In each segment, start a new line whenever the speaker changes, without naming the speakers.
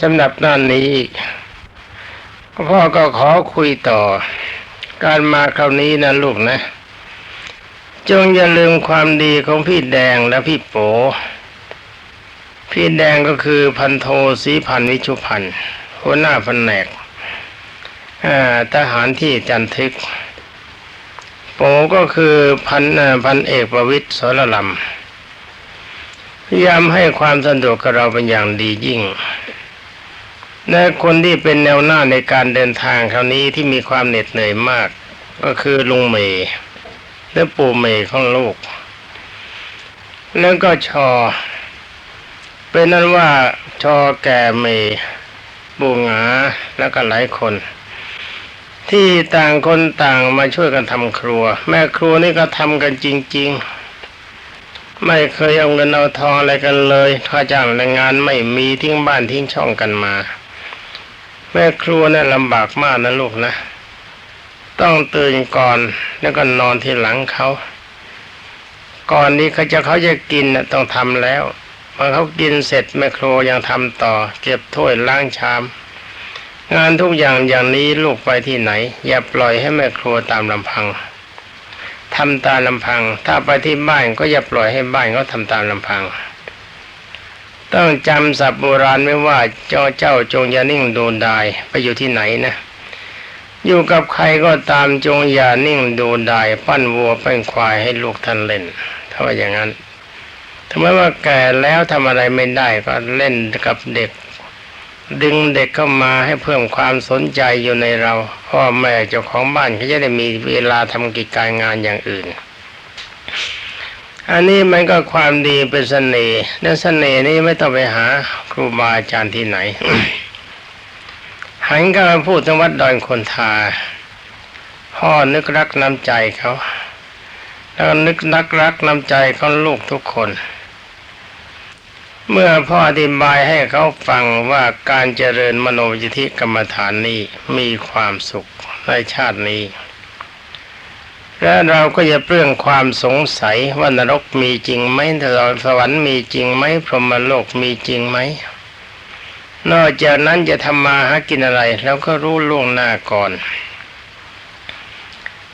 สำหรับด้านนี้อีกพ่อก็ขอคุยต่อ การมาคราวนี้นะลูกนะ จงอย่าลืมความดีของพี่แดงและพี่โป พี่แดงก็คือพันโทศรีพันวิชุพันหัวหน้าแผนกอ่าทหารที่จันทึก โปก็คือพันพันเอกประวิตรสรลำพยายามให้ความสะดวกกับเราเป็นอย่างดียิ่ง และคนที่เป็นแนวหน้าในการเดินทางคราวนี้ที่มีความเหน็ดเหนื่อยมาก ก็คือลุงเมย์และปู่เมย์ของลูก แล้วก็ชอ เป็นนั้นว่าชอแก่เมย์บูหงาแล้วก็หลายคน ที่ต่างคนต่างมาช่วยกันทำครัว แม่ครัวนี่ก็ทำกันจริง ๆไม่เคยเอาเงินเอาทองอะไรกันเลยค่าจ้างแรงงานไม่มีทิ้งบ้านทิ้งช่องกันมา แม่ครัวนี่นลำบากมากนะลูกนะ ต้องตื่นก่อนแล้วก็นอนที่หลังเขาก่อนนี้เขาจะเขาจะกินน่ะต้องทำแล้วพอเขากินเสร็จแม่ครัวยังทำต่อ เก็บถ้วยล้างชาม งานทุกอย่างอย่างนี้ลูกไปที่ไหน อย่าปล่อยให้แม่ครัวตามลำพังทำตามลำพัง ถ้าไปที่บ้านก็อย่าปล่อยให้บ้านเขาทำตามลำพัง ต้องจำศัพท์โบราณไว้ว่าเจ้าเจ้าจงอย่านิ่งดูดายไปอยู่ที่ไหนนะ อยู่กับใครก็ตามจงอย่านิ่งดูดายปั้นวัวปั้นควายให้ลูกท่านเล่นถ้าว่าอย่างนั้นถ้าไมว่าแก่แล้วทำอะไรไม่ได้ก็เล่นกับเด็ก ดึงเด็กเข้ามาให้เพิ่มความสนใจอยู่ในเราพ่อแม่เจ้าของบ้านเขาจะได้มีเวลาทำกิจการงานอย่างอื่น อันนี้มันก็ความดีเป็นเสน่ห์และเสน่ห์นี้ไม่ต้องไปหาครูบาอาจารย์ที่ไหน หันก็มาพูดถึงวัดดอนคนทา พ่อนึกรักน้ำใจเขา แล้วนึกนักรักน้ำใจของลูกทุกคน เมื่อพ่ออธิบายให้เขาฟังว่าการเจริญมโนยิธิกรรมฐานนี้มีความสุขในชาตินี้ และเราก็จะเปลื้องความสงสัยว่านรกมีจริงไหมสวรรค์มีจริงไหมพรหมโลกมีจริงไหมนอกจากนั้นจะทำมาหากินอะไรเราก็รู้ล่วงหน้าก่อน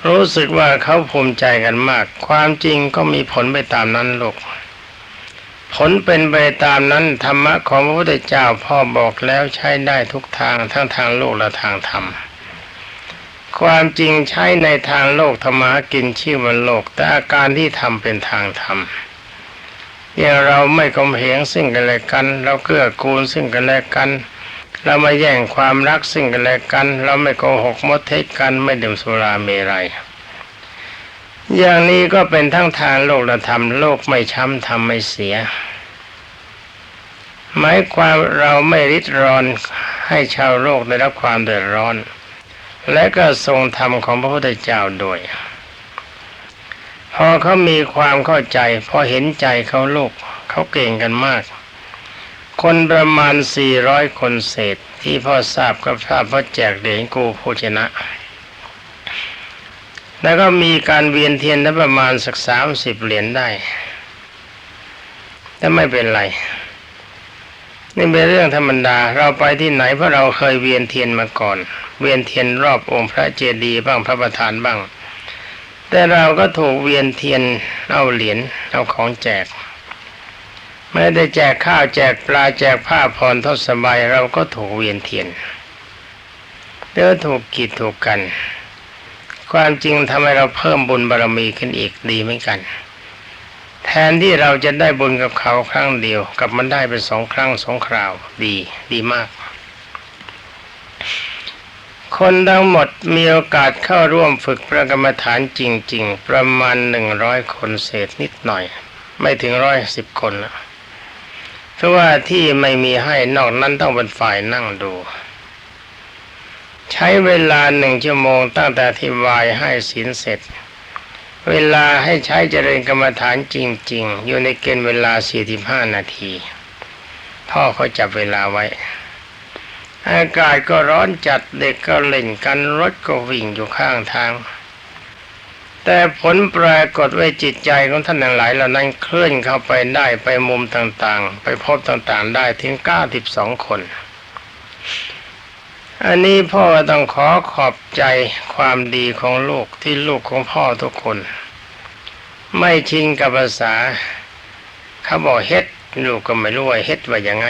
รู้สึกว่าเขาภูมิใจกันมาก ความจริงก็มีผลไปตามนั้นลูกผลเป็นไปตามนั้นธรรมะของพระพุทธเจ้าพ่อบอกแล้วใช้ได้ทุกทางทั้งทางโลกและทางธรรม ความจริงใช้ในทางโลกธรรมะกินชื่อวันโลก แต่อาการที่ทำเป็นทางธรรมอย่างเราไม่กลมเหงซึ่งกันและกัน เราเกื้อกูลซึ่งกันและกัน เราไม่แย่งความรักซึ่งกันและกัน เราไม่โกหกมดเท็จกันไม่ดื่มสุราเมรัยอย่างนี้ก็เป็นทั้งทางโลกและธรรมโลกไม่ช้ำทำไม่เสีย หมายความเราไม่ริดรอนให้ชาวโลกได้รับความเดือดร้อน และก็ทรงธรรมของพระพุทธเจ้าโดย พอเขามีความเข้าใจ พอเห็นใจเขาโลกเขาเก่งกันมาก คนประมาณสี่ร้อยคนเศษ ที่พ่อทราบก็ทราบพราะแจกเหรียญกูโภชนะ แล้วก็มีการเวียนเทียนได้ประมาณสักสามสิบเหรียญได้แต่ไม่เป็นไรนี่เป็นเรื่องธรรมดา เราไปที่ไหนเพราะเราเคยเวียนเทียนมาก่อน เวียนเทียนรอบองค์พระเจดีย์บ้างพระประธานบ้าง แต่เราก็ถูกเวียนเทียนเอาเหรียญเอาของแจก ไม่ได้แจกข้าวแจกปลาแจกผ้าผ่อนทศบายเราก็ถูกเวียนเทียนเดี๋ยวถูกกีดถูกกัน ความจริงทำให้เราเพิ่มบุญบารมีขึ้นอีกดีเหมือนกัน แทนที่เราจะได้บุญกับเขาครั้งเดียวกลับมันได้เป็นสองครั้งสองคราวดีดีมาก คนทั้งหมดมีโอกาสเข้าร่วมฝึกพระกรรมฐานจริง ๆ ประมาณหนึ่งร้อยคนเศษนิดหน่อย ไม่ถึงร้อยสิบคนนะเพราะว่าที่ไม่มีให้นอกนั้นต้องเป็นฝ่ายนั่งดู ใช้เวลาหนึ่งชั่วโมงตั้งแต่ที่วายให้ศีลเสร็จ เวลาให้ใช้เจริญกรรมฐานจริง ๆ อยู่ในเกณฑ์เวลา 45 นาที พ่อเขาจับเวลาไว้ อากาศก็ร้อนจัดเด็กก็เล่นกันรถก็วิ่งอยู่ข้างทาง แต่ผลปรากฏว่าจิตใจของท่านทั้งหลายเหล่านั้นเคลื่อนเข้าไปได้ไปมุมต่างๆ ไปพบต่างๆ ได้ถึงเก้าสิบสองคน อันนี้พ่อต้องขอขอบใจความดีของลูกที่ลูกของพ่อทุกคน ไม่ชินกับภาษาเขาบอกเฮ็ดลูกก็ไม่รู้ว่าเฮ็ดว่ายังไง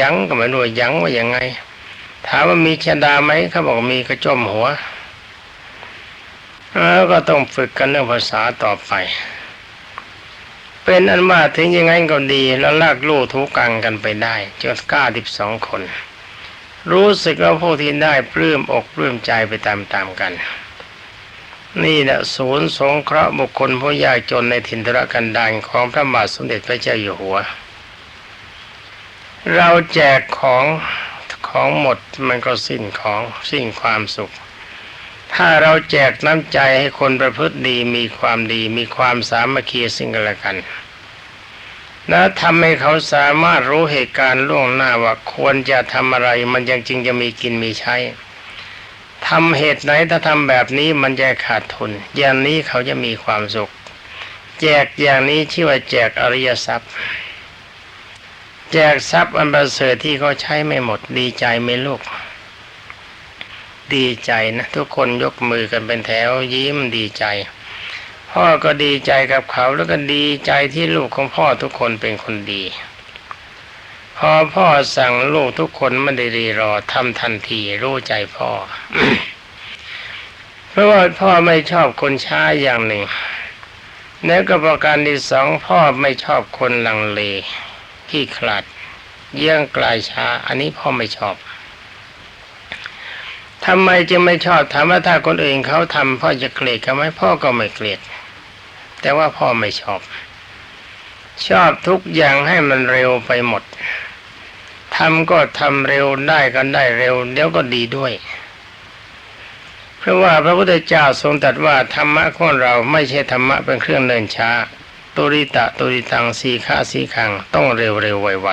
ยังก็ไม่รู้ว่ายังว่ายังไง ถามว่ามีชดาไหมเขาบอกมีกระจมหัวแล้วก็ต้องฝึกกันเรื่องภาษาต่อไป เป็นอันว่าถึงยังไงก็ดีแล้วลากลู่ทุกังกันไปได้จนเก้าสิบสองคน รู้สึกว่าผู้ที่ได้ปลื้มอกปลื้มใจไปตามๆกัน นี่แหละศูนย์สงเคราะห์บุคคลผู้ยากจนในถิ่นธุรกันดารของพระบาทสมเด็จพระเจ้าอยู่หัว เราแจกของของหมดมันก็สิ้นของสิ้นความสุข ถ้าเราแจกน้ำใจให้คนประพฤติดีมีความดีมีความสามัคคีซึ่งกันและกันและทำให้เขาสามารถรู้เหตุการณ์ล่วงหน้าว่าควรจะทำอะไรมันยังจริงจะมีกินมีใช้ทำเหตุไหนถ้าทำแบบนี้มันจะขาดทุน อย่างนี้เขาจะมีความสุข แจกอย่างนี้ชื่อว่าแจกอริยทรัพย์ แจกทรัพย์อันประเสริฐที่เขาใช้ไม่หมดดีใจไหมลูก ดีใจนะ ทุกคนยกมือกันเป็นแถวยิ้มดีใจ พ่อก็ดีใจกับเขาแล้วก็ดีใจที่ลูกของพ่อทุกคนเป็นคนดี พอพ่อสั่งลูกทุกคนไม่ได้รีรอทำทันทีรู้ใจพ่อ เพราะว่าพ่อไม่ชอบคนช้าอย่างหนึ่งแล้วก็ประการที่สองพ่อไม่ชอบคนลังเล ขี้ขลาดเยี่ยงกลายช้า อันนี้พ่อไม่ชอบทำไมจึงไม่ชอบถามว่าถ้าคนอื่นเขาทำพ่อจะเกลียดเขาไหมพ่อก็ไม่เกลียด แต่ว่าพ่อไม่ชอบ ชอบทุกอย่างให้มันเร็วไปหมดทำก็ทำเร็วได้ก็ได้เร็วเดี๋ยวก็ดีด้วย เพราะว่าพระพุทธเจ้าทรงตรัสว่าธรรมะของเราไม่ใช่ธรรมะเป็นเครื่องเนินช้า ตุริตะตุริตังสีขาสีขัง ต้องเร็วเร็วไวไว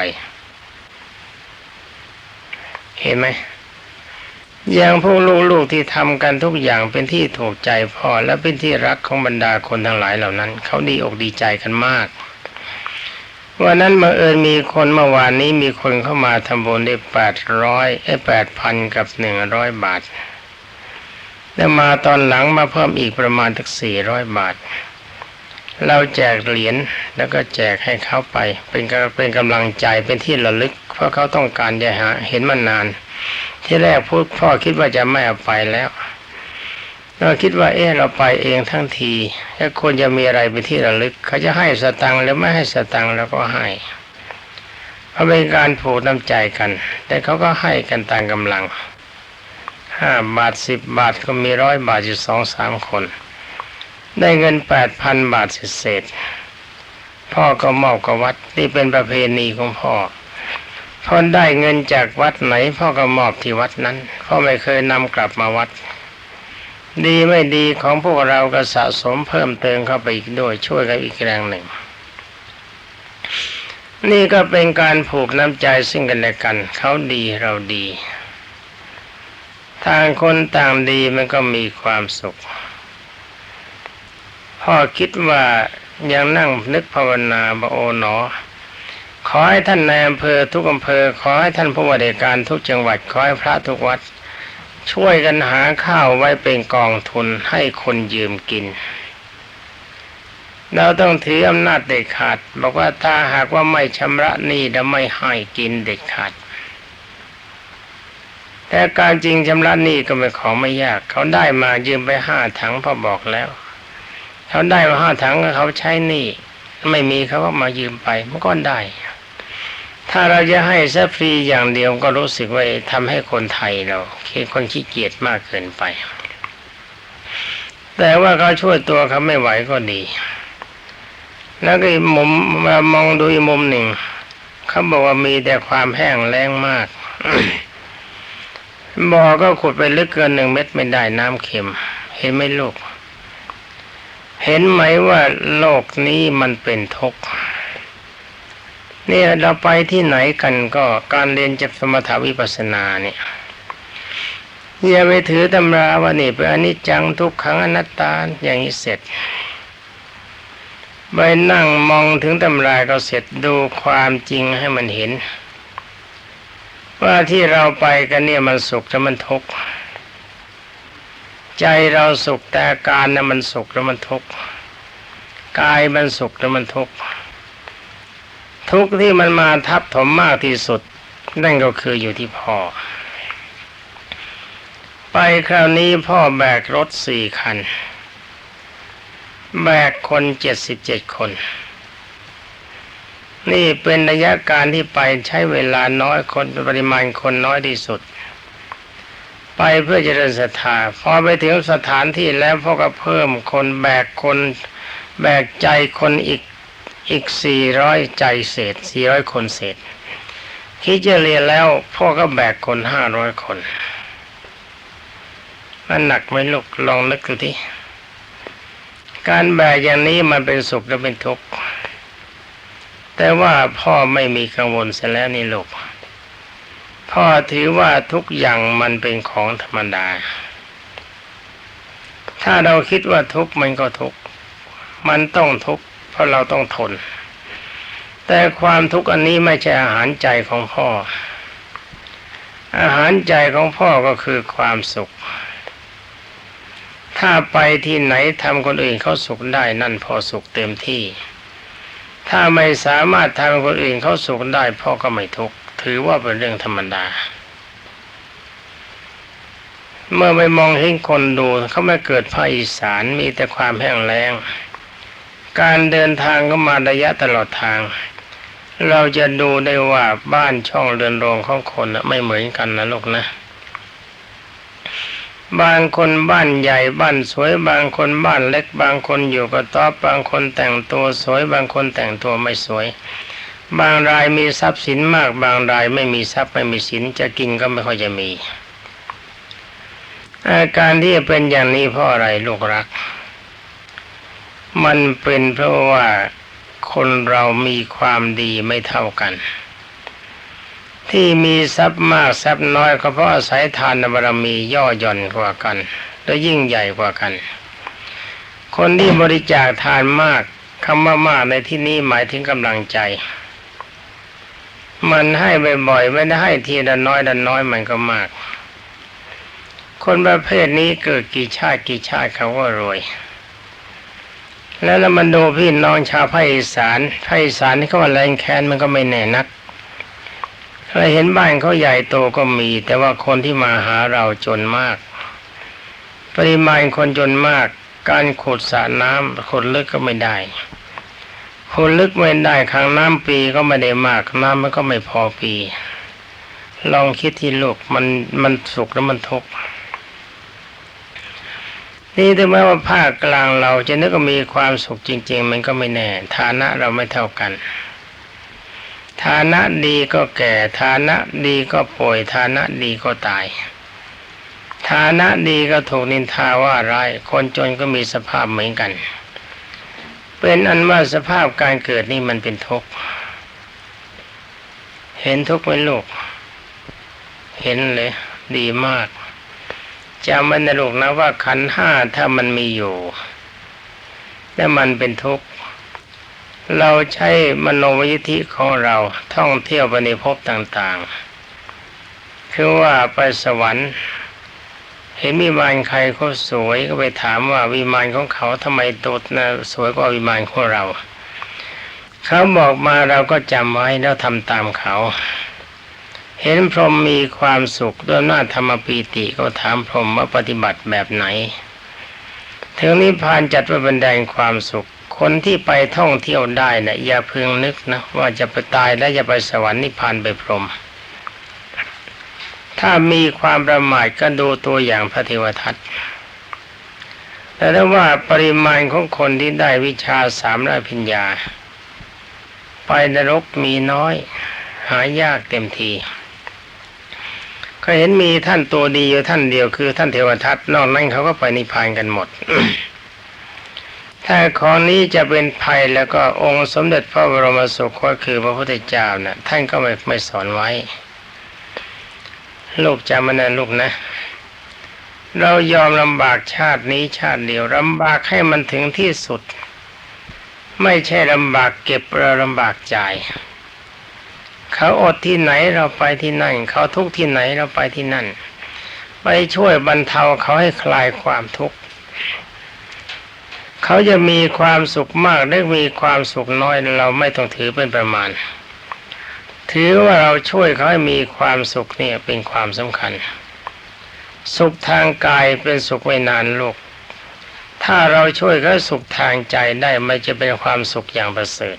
เห็นไหมอย่างพวกลูกๆที่ทำกันทุกอย่างเป็นที่ถูกใจพ่อและเป็นที่รักของบรรดาคนทั้งหลายเหล่านั้น เขาดีอกดีใจกันมากวันนั้นมาเอิญมีคนเมื่อวานนี้มีคนเข้ามาทำบุญได้แปดร้อยไอ้แปดพันกับหนึ่งร้อยบาท แล้วมาตอนหลังมาเพิ่มอีกประมาณทักสี่ร้อยบาท เราแจกเหรียญแล้วก็แจกให้เขาไป เป็นเป็นกำลังใจเป็นที่ระลึก เพราะเขาต้องการจะหาเห็นมานาน ที่แรกพูดพ่อคิดว่าจะไม่เอาไปแล้วเราคิดว่าเออเราไปเองทั้งทีถ้าคนจะมีอะไรเป็นที่ระลึก เขาจะให้สตังค์หรือไม่ให้สตังค์แล้วก็ให้เพราะเป็นการผูกน้ำใจกัน แต่เขาก็ให้กันตามกำลังห้าบาทสิบบาทก็มีร้อยบาทอยู่สองสามคน ได้เงินแปดพันบาทเศษพ่อก็มอบกับวัดนี่เป็นประเพณีของพ่อพอได้เงินจากวัดไหน พ่อก็มอบที่วัดนั้นพ่อไม่เคยนำกลับมาวัด ดีไม่ดีของพวกเราก็สะสมเพิ่มเติมเข้าไปอีกด้วยช่วยกันอีกแรงหนึ่ง นี่ก็เป็นการผูกน้ำใจซึ่งกันและกัน เขาดีเราดี ทางคนต่างดีมันก็มีความสุข พ่อคิดว่ายังนั่งนึกภาวนาบาโอหนอ ขอให้ท่านในายอำเภอทุกอำเภอ ขอให้ท่านผู้ว่าราชการทุกจังหวัด ขอให้พระทุกวัด ช่วยกันหาข้าวไว้เป็นกองทุนให้คนยืมกิน เราต้องถืออำนาจเด็ดขาด บอกว่าถ้าหากว่าไม่ชำระหนี้และไม่ให้กินเด็ดขาดแต่การจริงชำระหนี้ก็เป็นของไม่ยาก เขาได้มายืมไปห้าถังพอบอกแล้ว เขาได้มาห้าถังเขาใช้หนี้ไม่มีเขาก็มายืมไปมันก็ได้ ถ้าเราจะให้ซะฟรีอย่างเดียวก็รู้สึกว่าทำให้คนไทยเราคือคนขี้เกียจมากเกินไป แต่ว่าเขาช่วยตัวเขาไม่ไหวก็ดี แล้วก็มุมมามองดูอีกมุมหนึ่งเขาบอกว่ามีแต่ความแห้งแล้งมากบ่อก็ขุดไปลึกเกินหนึ่งเม็ดไม่ได้น้ำเค็ม เห็นไหมลูก เห็นไหมว่าโลกนี้มันเป็นทุกข์เนี่ยเราไปที่ไหนกันก็การเรียนจับสมถาวิปัสสนาเนี่ยอย่าไปถือตำราว่านี่เป็นอนิจจังทุกขังอนัตตาอย่างนี้เสร็จไปนั่งมองถึงตำราก็เสร็จดูความจริงให้มันเห็น ว่าที่เราไปกันเนี่ยมันสุขแล้วมันทุกข์ ใจเราสุขแต่อาการน่ะมันสุขแล้วมันทุกข์กายมันสุขแล้วมันทุกข์ทุกข์ที่มันมาทับถมมากที่สุด นั่นก็คืออยู่ที่พ่อ ไปคราวนี้พ่อแบกรถสี่คัน แบกคนเจ็ดสิบเจ็ดคน นี่เป็นระยะการที่ไปใช้เวลาน้อยคนปริมาณคนน้อยที่สุด เพื่อเจริญศรัทธาพอไปถึงสถานที่แล้วพ่อก็เพิ่มคนแบกคนแบกใจคนอีกอีกสี่ร้อยใจเศษสี่ร้อยคนเศษคิดจะเรียนแล้วพ่อก็แบกคนห้าร้อยคนมันหนักไหมลูกลองนึกดูทีการแบกอย่างนี้มันเป็นสุขหรือเป็นทุกข์แต่ว่าพ่อไม่มีกังวลเสียแล้วนี่ลูก พ่อถือว่าทุกอย่างมันเป็นของธรรมดา ถ้าเราคิดว่าทุกมันก็ทุก มันต้องทุกเพราะเราต้องทน แต่ความทุกข์อันนี้ไม่ใช่อาหารใจของพ่อ อาหารใจของพ่อก็คือความสุข ถ้าไปที่ไหนทำคนอื่นเขาสุขได้นั่นพอสุขเต็มที่ ถ้าไม่สามารถทำคนอื่นเขาสุขได้พ่อก็ไม่ทุกข์ ถือว่าเป็นเรื่องธรรมดา เมื่อไปมองเห็นคนดูเขาไม่เกิดภาคอีสานมีแต่ความแห้งแล้ง การเดินทางก็มาระยะตลอดทาง เราจะดูได้ว่าบ้านช่องเรือนโรงของคนนะไม่เหมือนกันนะลูกนะบางคนบ้านใหญ่บ้านสวยบางคนบ้านเล็ก บางคนอยู่กระต๊อบบางคนแต่งตัวสวย บางคนแต่งตัวไม่สวย บางรายมีทรัพย์สินมาก บางรายไม่มีทรัพย์ไม่มีสินจะกินก็ไม่ค่อยจะมี อาการที่เป็นอย่างนี้เพราะอะไรลูกรัก มันเป็นเพราะว่าคนเรามีความดีไม่เท่ากัน ที่มีทรัพย์มากทรัพย์น้อยก็เพราะอาศัยทานบารมีย่อหย่อนกว่ากัน และยิ่งใหญ่กว่ากัน คนที่บริจาคทานมากคำว่ามากในที่นี้หมายถึงกำลังใจ มันให้บ่อยๆไม่ได้ให้ทีละน้อยละน้อยมันก็มาก คนประเภทนี้เกิดกี่ชาติกี่ชาติเขาก็รวย แล้วเรามาดูพี่น้องชาวภาคอีสานภาคอีสานนี่เขาว่าแรงแค้นมันก็ไม่แน่นักเราเห็นบ้านเขาใหญ่โตก็มี แต่ว่าคนที่มาหาเราจนมาก ปริมาณคนจนมาก การขุดสระน้ำขุดลึกก็ไม่ได้ ขุดลึกไม่ได้ครั้งน้ำปีก็ไม่ได้มากน้ำมันก็ไม่พอปี ลองคิดที่ลูกมันมันสุขแล้วมันทุกข์นี่ถึงแม้ว่าภาคกลางเราจะนึกว่ามีความสุขจริง ๆ มันก็ไม่แน่ ฐานะเราไม่เท่ากัน ฐานะดีก็แก่ ฐานะดีก็ป่วย ฐานะดีก็ตาย ฐานะดีก็ถูกนินทาว่าร้ายคนจนก็มีสภาพเหมือนกัน เป็นอันว่าสภาพการเกิดนี่มันเป็นทุกข์เห็นทุกข์ไหมลูก เห็นเลย ดีมากจำไว้นะลูกนะว่าขันห้าถ้ามันมีอยู่แต่มันเป็นทุกข์เราใช้มโนวิธิของเราท่องเที่ยวไปในภพต่างๆ คือว่าไปสวรรค์ เห็นวิมานใครเขาสวยก็ไปถามว่าวิมานของเขาทำไมตัวนะสวยกว่าวิมานของเรา เขาบอกมาเราก็จำไว้แล้วทำตามเขา เห็นพรหมมีความสุขด้วยหน้าธรรมปีติก็ถามพรหมว่าปฏิบัติแบบไหนถึงนิพพานจัดว่าบันไดความสุข คนที่ไปท่องเที่ยวได้นะ่ะอย่าพึงนึกนะว่าจะไปตายแล้วจะไปสวรรค์นิพพานไปพรหม ถ้ามีความประมาทก็ดูตัวอย่างพระเทวทัตแต่ถ้าว่าปริมาณของคนที่ได้วิชาสามร้อยพิญญา ไปนรกมีน้อย หายากเต็มทีก็เห็นมีท่านตัวดีอยู่ท่านเดียวคือท่านเทวทัตนอกนั้นเขาก็ไปนิพพานกันหมด ถ้าของนี้จะเป็นภัยแล้วก็องค์สมเด็จพระบรมสุคตคือพระพุทธเจ้านะ่ะท่านก็ไม่ไม่สอนไว้ ลูกจำมันนะลูกนะ เรายอมลำบากชาตินี้ชาติเดียวลำบากให้มันถึงที่สุด ไม่ใช่ลำบากเก็บเราลำบากจ่ายเขาอดที่ไหนเราไปที่นั่น เขาทุกข์ที่ไหนเราไปที่นั่น ไปช่วยบรรเทาเขาให้คลายความทุกข์เขาจะมีความสุขมากได้มีความสุขน้อยเราไม่ต้องถือเป็นประมาณ ถือว่าเราช่วยเขาให้มีความสุขเนี่ยเป็นความสำคัญ สุขทางกายเป็นสุขไม่นานลูกถ้าเราช่วยเขาสุขทางใจได้มันจะเป็นความสุขอย่างประเสริฐ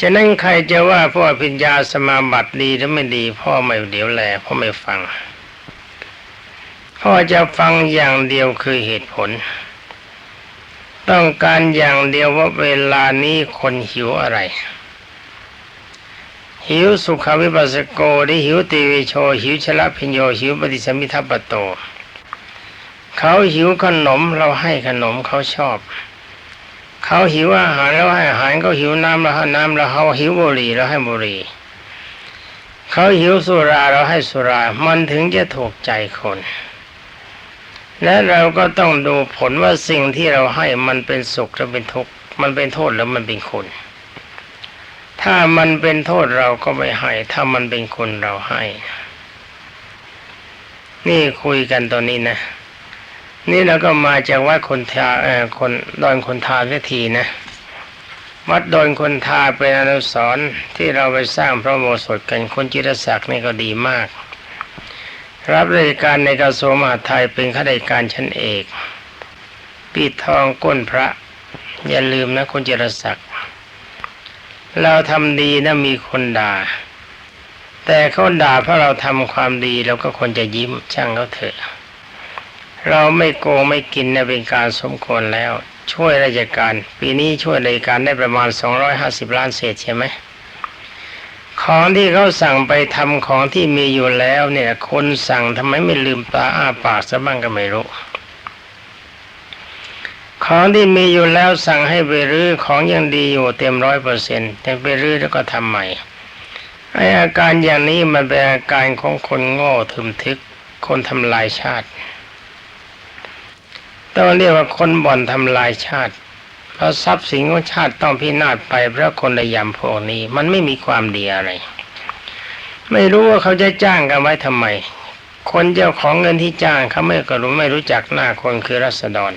ฉะนั้นใครจะว่าพ่อพิญญาสมาบัติดีหรือไม่ดี พ่อไม่เดี๋ยวแลพ่อไม่ฟัง พ่อจะฟังอย่างเดียวคือเหตุผล ต้องการอย่างเดียวว่าเวลานี้คนหิวอะไร หิวสุขวิปัสสโกได้หิวติวิโช หิวชละพิญโยหิวปฏิสมิทัปปโต เขาหิวขนมเราให้ขนมเขาชอบ เขาหิวอาหารเราให้อาหารเขาหิวน้ำเราให้น้ำเราเขาหิวบุหรี่เราให้บุหรี่เขาหิวสุราเราให้สุรา มันถึงจะถูกใจคน และเราก็ต้องดูผลว่าสิ่งที่เราให้มันเป็นสุขหรือเป็นทุกข์มันเป็นโทษหรือมันเป็นคุณ ถ้ามันเป็นโทษเราก็ไม่ให้ ถ้ามันเป็นคุณเราให้ นี่คุยกันตอนนี้นะ นี่เราก็มาจากวัดคนทาเอ่อคนดอนคนทาเสียทีนะวัดดอนคนทาเป็นอนุสรณ์ที่เราไปสร้างพระโมสถกันคนจิตรศักดิ์นี่ก็ดีมาก รับราชการในกระทรวงมหาดไทยเป็นข้าราชการชั้นเอกปีทองก้นพระ อย่าลืมนะคนจิตรศักดิ์ เราทำดีนะมีคนด่า แต่เขาด่าเพราะเราทำความดีเราก็ควรจะยิ้มช่างเขาเถอะ เราไม่โกงไม่กินนะเป็นการสมควรแล้ว ช่วยราชการ ปีนี้ช่วยราชการได้ประมาณ 250 ล้านเศษใช่ไหมของที่เขาสั่งไปทำของที่มีอยู่แล้วเนี่ย คนสั่งทำไมไม่ลืมตาอ้าปากซะบ้างก็ไม่รู้ ของที่มีอยู่แล้วสั่งให้ไปรื้อของยังดีอยู่เต็มร้อยเปอร์เซ็นต์แต่ไปรื้อแล้วก็ทำใหม่ไออาการอย่างนี้มันเป็นอาการของคนโง่ทึมทึก คนทำลายชาติต้องเรียกว่าคนบ่อนทำลายชาติ เพราะทรัพย์สินของชาติต้องพินาศไปเพราะคนระยำพวกนี้ มันไม่มีความดีอะไร ไม่รู้ว่าเขาจะจ้างกันไว้ทำไม คนเจ้าของเงินที่จ้างเขาไม่ก็รู้ไม่รู้จักหน้าคนคือรัษฎร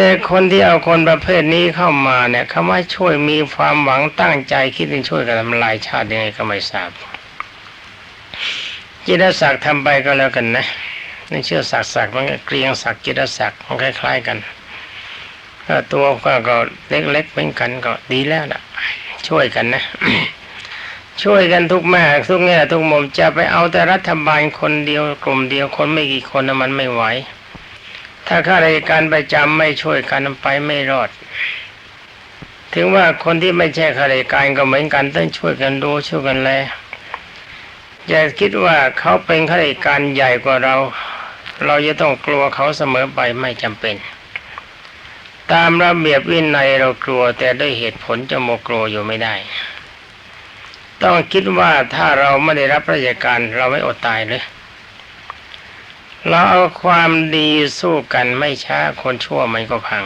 แต่คนที่เอาคนประเภทนี้เข้ามาเนี่ยเขาว่าช่วยมีความหวังตั้งใจคิดจะช่วยกันทำลายชาติยังไงก็ไม่ทราบจิตศักดิ์ทำไปก็แล้วกันนะนี่เชื่อศักดิ์ศักดิ์มันก็เกรียงศักดิ์จิตศักดิ์มันคล้าย ๆ กันก็ตัวก็ก็เล็กๆเป็นกันก็ดีแล้วนะช่วยกันนะช่วยกันทุกแม่ทุกแง่ทุกมุมจะไปเอาแต่รัฐบาลคนเดียวกลุ่มเดียวคนไม่กี่คนนะมันไม่ไหว ถ้าข้าราชการประจำไม่ช่วยกันไปไม่รอด ถึงว่าคนที่ไม่ใช่ข้าราชการก็เหมือนกันต้องช่วยกันดูช่วยกันแลอย่าคิดว่าเขาเป็นข้าราชการใหญ่กว่าเรา เราจะต้องกลัวเขาเสมอไปไม่จำเป็น ตามระเบียบวินัยเรากลัวแต่ด้วยเหตุผลจะโมกลัวอยู่ไม่ได้ ต้องคิดว่าถ้าเราไม่ได้รับราชการเราไม่อดตายเลย เราเอาความดีสู้กันไม่ช้าคนชั่วมันก็พัง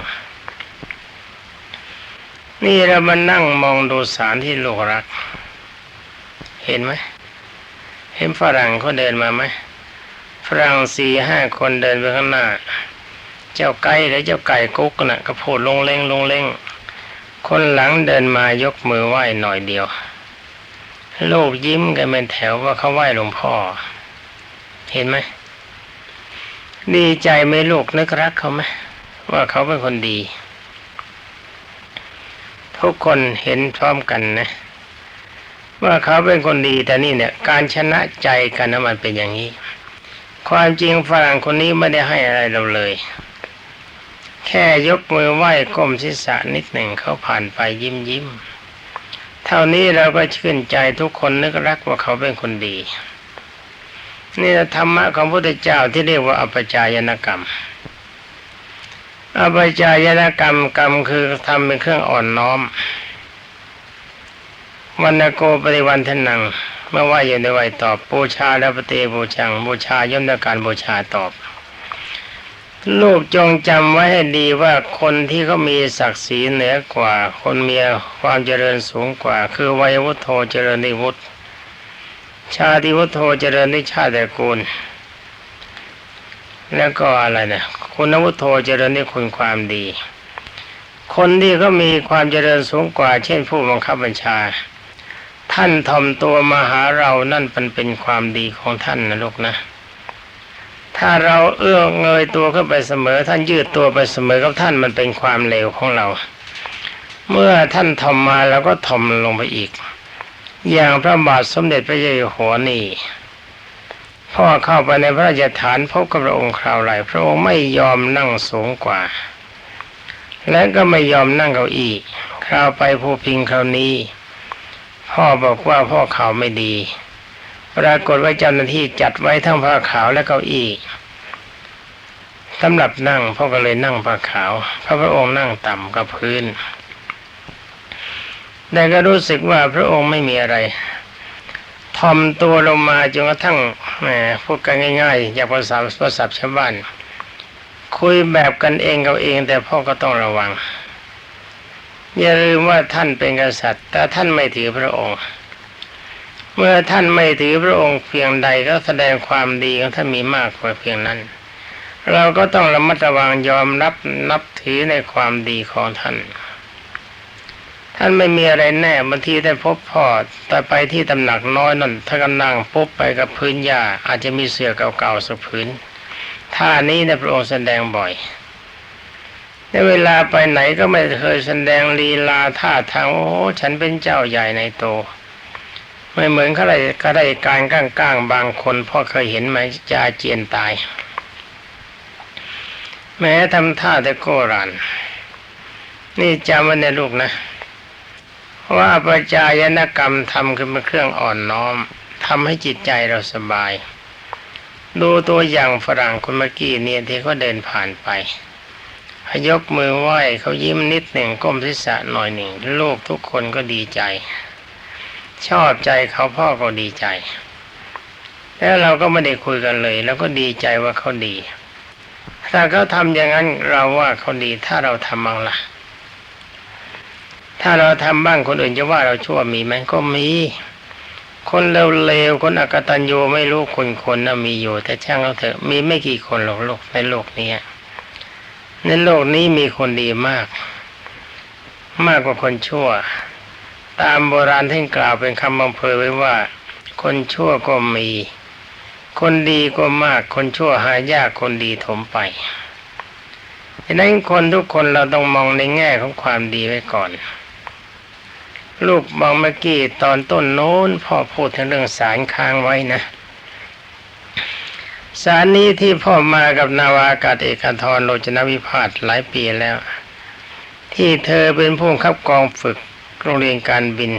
นี่เรามานั่งมองดูสารที่โลกรัก เห็นไหม เห็นฝรั่งเขาเดินมาไหมฝรั่งสี่ห้าคนเดินไปข้างหน้า เจ้าไก่หรือเจ้าไก่กุ๊กน่ะก็พูดลงเล่งลงเล่ง คนหลังเดินมายกมือไหว้หน่อยเดียวลูกยิ้มกันเป็นแถวว่าเขาไหว้หลวงพ่อ เห็นไหม ดีใจไหมลูกนึกรักเขาไหมว่าเขาเป็นคนดี ทุกคนเห็นพร้อมกันนะ ว่าเขาเป็นคนดีแต่นี่เนี่ย การชนะใจกันนะมันเป็นอย่างนี้ ความจริงฝรั่งคนนี้ไม่ได้ให้อะไรเราเลย แค่ยกมือไหว้ก้มศีรษะนิดหนึ่งเขาผ่านไปยิ้มยิ้มเท่านี้เราก็ชื่นใจทุกคนนึกรักว่าเขาเป็นคนดี นี่ธรรมะของพระพุทธเจ้าที่เรียกว่าอปจายนกรรมอปจายนกรรมกรรมคือทำเป็นเครื่องอ่อนน้อมวันโกปริวันทนังเมื่อว่าอยู่ในวัยตอบบูชาแล้วปฏิบูชังบูชาย่อมด้การบูชาตอบ ลูกจงจำไว้ให้ดีว่าคนที่เขามีศักดิ์ศรีเหนือกว่า คนมีความเจริญสูงกว่า คือวัยวุฒโธเจริญในวุฒิ ชาติวุฒโธเจริญในชาติตระกูล แล้วก็อะไรนะคุณวุฒโธเจริญในคุณความดี คนที่เขามีความเจริญสูงกว่า เช่นผู้บังคับบัญชา ท่านทอมตัวมาหาเรานั่นเป็นเป็นความดีของท่านนะลูกนะ ถ้าเราเอื้อเงยตัวขึ้นไปเสมอ ท่านยืดตัวไปเสมอกับท่านมันเป็นความเลวของเรา เมื่อท่านทอมมาเราก็ทอมลงไปอีก อย่างพระบาทสมเด็จพระเจ้าอยู่หัวนี่พ่อเข้าไปในพระราชฐานพบกับพระองค์คราวไหลพระองค์ไม่ยอมนั่งสูงกว่า และก็ไม่ยอมนั่งเก้าอี้คราวไปภูพิงคราวนี้ พ่อบอกว่าพ่อเขาไม่ดี ปรากฏว่าเจ้าหน้าที่จัดไว้ทั้งผ้าขาวและเก้าอี้สำหรับนั่งพ่อก็เลยนั่งผ้าขาวพระพระองค์นั่งต่ำกับพื้น แต่ก็รู้สึกว่าพระองค์ไม่มีอะไรทอมตัวลงมาจนกระทั่งแหมพูดกันง่ายๆ อย่างภาษาภาษาชาวบ้าน คุยแบบกันเองกับเอง แต่พ่อก็ต้องระวัง อย่าลืมว่าท่านเป็นกษัตริย์ แต่ท่านไม่ถือพระองค์ เมื่อท่านไม่ถือพระองค์เพียงใดก็แสดงความดีของท่านมีมากกว่าเพียงนั้น เราก็ต้องระมัดระวังยอมรับนับถือในความดีของท่าน ท่านไม่มีอะไรแน่บางทีได้พบพ่อแต่ไปที่ตำหนักน้อยนั่นถ้ากันนั่งปุ๊บไปกับพื้นหญ้าอาจจะมีเสือเก่าๆสักพื้นท่านี้ในพระองค์แสดงบ่อยในเวลาไปไหนก็ไม่เคยแสดงลีลาท่าทางโอ้ฉันเป็นเจ้าใหญ่ในโต ไม่เหมือนข้าราชข้าราชการก้างๆบางคนพ่อเคยเห็นไหมจาเจียนตาย แม้ทำท่าแต่โกรัน นี่จำไว้ในลูกนะ ว่าประจายนกรรมทำขึ้นเป็นเครื่องอ่อนน้อมทำให้จิตใจเราสบาย ดูตัวอย่างฝรั่งคนเมื่อกี้เนี่ยที่เขาเดินผ่านไปยกมือไหว้เขายิ้มนิดหนึ่งก้มศีรษะหน่อยหนึ่งลูกทุกคนก็ดีใจ ชอบใจเขาพ่อก็ดีใจ แล้วเราก็ไม่ได้คุยกันเลย แล้วก็ดีใจว่าเขาดี ถ้าเขาทำอย่างนั้นเราว่าเขาดีถ้าเราทำบ้างล่ะ ถ้าเราทำบ้างคนอื่นจะว่าเราชั่วมีไหมก็มี คนเลวๆคนอกตัญญูไม่รู้คนคนนะมีอยู่ แต่ช่างเขาเถอะมีไม่กี่คนหรอกโลกในโลกนี้ในโลกนี้มีคนดีมาก มากกว่าคนชั่ว ตามโบราณท่านกล่าวเป็นคำบังเพยไว้ว่า คนชั่วก็มี คนดีก็มาก คนชั่วหายากคนดีถมไปดังนั้นคนทุกคนเราต้องมองในแง่ของความดีไว้ก่อน ลูกมองเมื่อกี้ตอนต้นโน้นพ่อพูดถึงเรื่องสารค้างไว้นะ สารนี้ที่พ่อมากับนาวากาศเอกทรโรจนวิพาทหลายปีแล้ว ที่เธอเป็นผู้บังคับกองฝึกโรงเรียนการบิน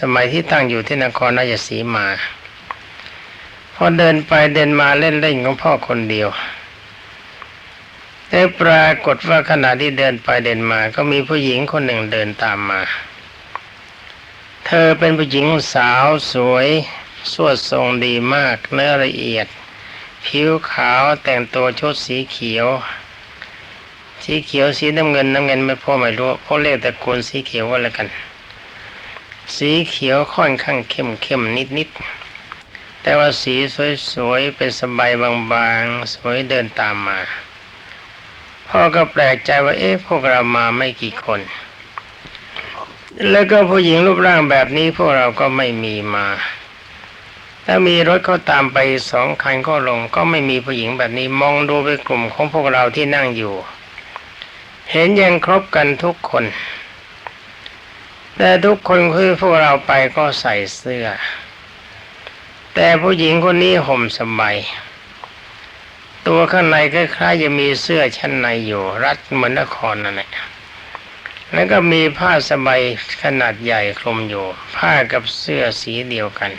สมัยที่ตั้งอยู่ที่นครราชสีมา พอเดินไปเดินมาเล่นเล่นของพ่อคนเดียวแต่ปรากฏว่าขณะที่เดินไปเดินมาก็มีผู้หญิงคนหนึ่งเดินตามมา เธอเป็นผู้หญิงสาวสวยสวดทรงดีมากเนื้อละเอียด ผิวขาวแต่งตัวชุดสีเขียว สีเขียวสีน้ำเงินน้ำเงินไม่พ่อไม่รู้เพ่อเรียกแต่กวนสีเขียวก็แล้วกัน สีเขียวค่อนข้างเข้มเข้มนิดนิดแต่ว่าสีสวยๆเป็นสบายบางๆ สวยเดินตามมา พ่อก็แปลกใจว่าเอ๊ะพวกเรามาไม่กี่คน แล้วก็ผู้หญิงรูปร่างแบบนี้พวกเราก็ไม่มีมา ถ้ามีรถเขาตามไปสองคันก็ลง ก็ไม่มีผู้หญิงแบบนี้มองดูไปกลุ่มของพวกเราที่นั่งอยู่ เห็นยังครบกันทุกคน แต่ทุกคนคือพวกเราไปก็ใส่เสื้อ แต่ผู้หญิงคนนี้ห่มสบายตัวข้างในคล้ายๆจะมีเสื้อชั้นในอยู่ รัดเหมือนนครนั่นแหละ แล้วก็มีผ้าสบายขนาดใหญ่คลุมอยู่ ผ้ากับเสื้อสีเดียวกัน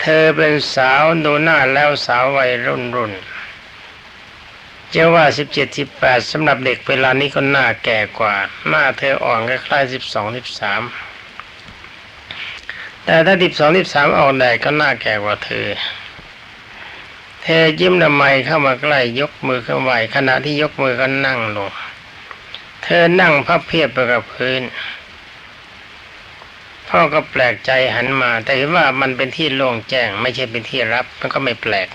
เธอเป็นสาวดูหน้าแล้วสาววัยรุ่นรุ่นจะว่าสิบเจ็ดสิบแปดสำหรับเด็กเวลานี้ก็หน้าแก่กว่า หน้าเธออ่อนคล้ายสิบสองสิบสามแต่ถ้าสิบสองสิบสามออกแดดก็น่าแก่กว่าเธอ เธอยิ้มทำไมเข้ามาใกล้ยกมือขึ้นไหวขณะที่ยกมือก็นั่งลง เธอนั่งพับเพียบไปกับพื้น พ่อก็แปลกใจหันมา แต่เห็นว่ามันเป็นที่โล่งแจ้ง ไม่ใช่เป็นที่รับมันก็ไม่แปลก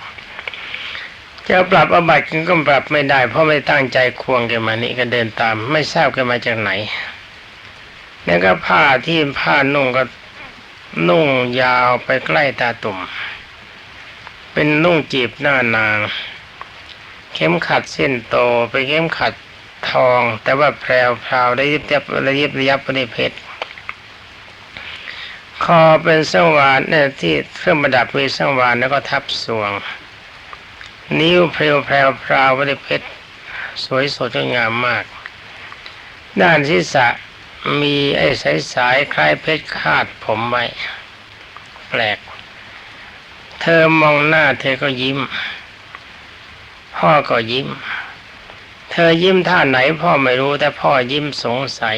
จะปรับอบัติก็ปรับไม่ได้ เพราะไม่ตั้งใจควงแกมานี่ก็เดินตาม ไม่ทราบแกมาจากไหนแล้วก็ผ้าที่ผ้านุ่งก็นุ่งยาวไปใกล้ตาตุ่ม เป็นนุ่งจีบหน้านาง เข็มขัดเส้นโตไปเข็มขัด ทอง แต่ว่าแพรวพราวได้ยิบยับระยิบระยับประดิเพชรคอเป็นสังวานเนี่ยที่เครื่องประดับมีสังวานแล้วก็ทับสวง นิ้วเพลวแพรวพราวประดิเพชรสวยสดงดงามมาก ด้านศีรษะมีไอ้สายสายคล้ายเพชรคาดผมไว้แปลก เธอมองหน้าเธอก็ยิ้ม พ่อก็ยิ้ม ธอยิ้มท่าไหนพ่อไม่รู้แต่พ่อยิ้มสงสัย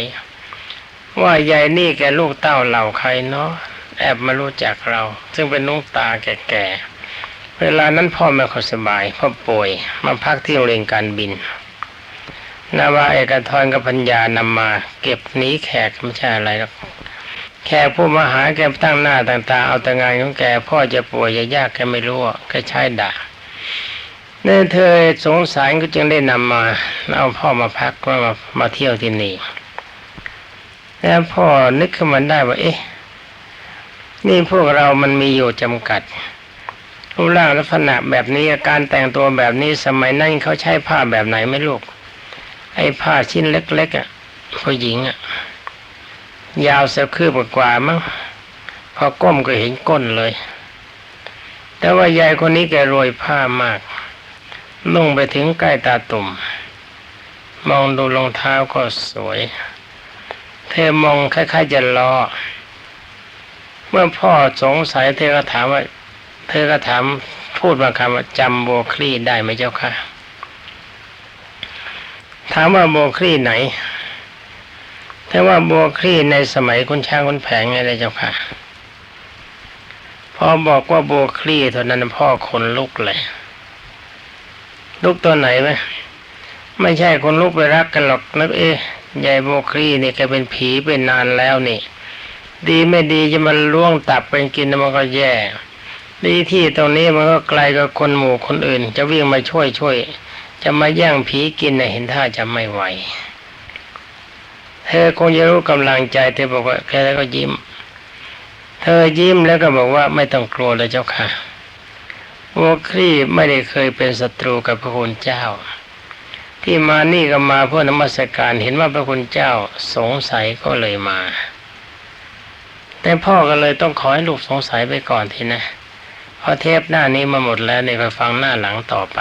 ว่ายายนี่แกลูกเต้าเหล่าใครเนาะแอบมารู้จักเรา ซึ่งเป็นนุ้งตาแก่ๆเวลานั้นพ่อไม่ค่อยสบายพ่อป่วยมาพักที่โรงเรียนการบินนาวาเอกทรกับพัญญานำมา เก็บหนีแขกไม่ใช่อะไรหรอกแขกผู้มาหาแกตั้งหน้าต่างๆเอาแต่งานของแกพ่อจะป่วยจะยากแกไม่รู้แกใช้ด่า เนี่ยเธอสงสารก็จึงได้นำมาเอาพ่อมาพักว่ามามาเที่ยวที่นี่แล้วพ่อนึกขึ้นมาได้ว่า เอ๊ะ นี่พวกเรามันมีอยู่จำกัดรูปร่างลักษณะแบบนี้การแต่งตัวแบบนี้สมัยนั้นเขาใช้ผ้าแบบไหนไม่ลูก ไอ้ผ้าชิ้นเล็กๆอะผู้หญิงอะ ยาวสักคืบกว่ามั้งพอก้มก็เห็นก้นเลย แต่ว่ายายคนนี้แกโรยผ้ามาก นุ่งไปถึงใกล้ตาตุ่ม มองดูรองเท้าก็สวย เธอมองคล้ายๆจะล้อเมื่อพ่อสงสัยเธอก็ถามว่า เธอก็ถามพูดบางคำว่าจำโบคลี่ได้ไหมเจ้าค่ะถามว่าโบคลี่ไหนถ้าว่าโบคลี่ในสมัยคุณช้างคุณแผงไงเลยเจ้าค่ะพอบอกว่าโบคลี่เท่านั้นพ่อคนลุกเลย ลุกตัวไหนไหมไม่ใช่คนลุกไปรักกันหรอกนึกเอ๊ะยายโบคลี่นี่แกเป็นผีเป็นนานแล้วนี่ ดีไม่ดีจะมาล่วงตับเป็นกินมันก็แย่ ดีที่ตรงนี้มันก็ไกลกับคนหมู่คนอื่น จะวิ่งมาช่วยช่วย จะมาแย่งผีกินนะเห็นท่าจะไม่ไหว เธอคงจะรู้กำลังใจเธอบอกว่าแกแล้วก็ยิ้ม เธอยิ้มแล้วก็บอกว่าไม่ต้องกลัวเลยเจ้าค่ะ โวครีไม่ได้เคยเป็นศัตรูกับพระคุณเจ้า ที่มานี่ก็มาเพื่อนมัสการเห็นว่าพระคุณเจ้าสงสัยก็เลยมา แต่พ่อก็เลยต้องขอให้ลูกสงสัยไปก่อนทีนะเพราะเทปหน้านี้มาหมดแล้วเนี่ยไปฟังหน้าหลังต่อไป